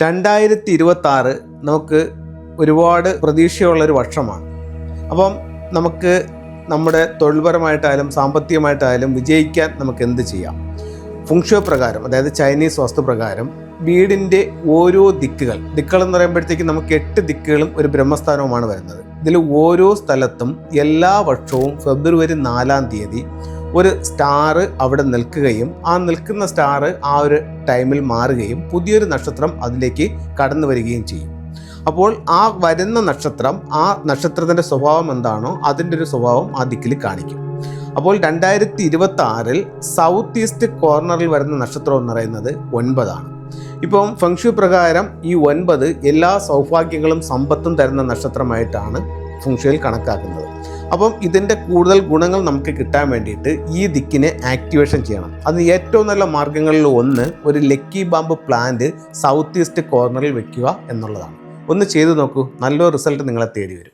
രണ്ടായിരത്തി ഇരുപത്തി ആറ് നമുക്ക് ഒരുപാട് പ്രതീക്ഷയുള്ളൊരു വർഷമാണ്. അപ്പം നമുക്ക് നമ്മുടെ തൊഴിൽപരമായിട്ടായാലും സാമ്പത്തികമായിട്ടായാലും വിജയിക്കാൻ നമുക്ക് എന്ത് ചെയ്യാം? ഫുങ്ഷോ പ്രകാരം അതായത് ചൈനീസ് വാസ്തുപ്രകാരം വീടിന്റെ ഓരോ ദിക്കുകൾ ദിക്കുകൾ എന്ന് പറയുമ്പോഴത്തേക്കും നമുക്ക് എട്ട് ദിക്കുകളും ഒരു ബ്രഹ്മസ്ഥാനവുമാണ് വരുന്നത്. ഇതിൽ ഓരോ സ്ഥലത്തും എല്ലാ വർഷവും ഫെബ്രുവരി നാലാം തീയതി ഒരു സ്റ്റാർ അവിടെ നിൽക്കുകയും ആ നിൽക്കുന്ന സ്റ്റാർ ആ ഒരു ടൈമിൽ മാറുകയും പുതിയൊരു നക്ഷത്രം അതിലേക്ക് കടന്നു വരികയും ചെയ്യും. അപ്പോൾ ആ വരുന്ന നക്ഷത്രം ആ നക്ഷത്രത്തിന്റെ സ്വഭാവം എന്താണോ അതിന്റെ ഒരു സ്വഭാവം ആ ദിക്കിൽ കാണിക്കും. അപ്പോൾ രണ്ടായിരത്തി ഇരുപത്തി ആറിൽ സൗത്ത് ഈസ്റ്റ് കോർണറിൽ വരുന്ന നക്ഷത്രം എന്ന് പറയുന്നത് ഒൻപതാണ്. ഇപ്പം ഫംഗ്ഷു പ്രകാരം ഈ ഒൻപത് എല്ലാ സൗഭാഗ്യങ്ങളും സമ്പത്തും തരുന്ന നക്ഷത്രമായിട്ടാണ് ഫംഗ്ഷയിൽ കണക്കാക്കുന്നത്. അപ്പം ഇതിന്റെ കൂടുതൽ ഗുണങ്ങൾ നമുക്ക് കിട്ടാൻ വേണ്ടിയിട്ട് ഈ ദിക്കിനെ ആക്ടിവേഷൻ ചെയ്യണം. അത് ഏറ്റവും നല്ല മാർഗങ്ങളിൽ ഒന്ന് ഒരു lucky bamboo plant south east കോർണറിൽ വെക്കുക എന്നുള്ളതാണ്. ഒന്ന് ചെയ്തു നോക്കൂ നല്ലൊരു റിസൾട്ട് നിങ്ങളെ തേടി വരും.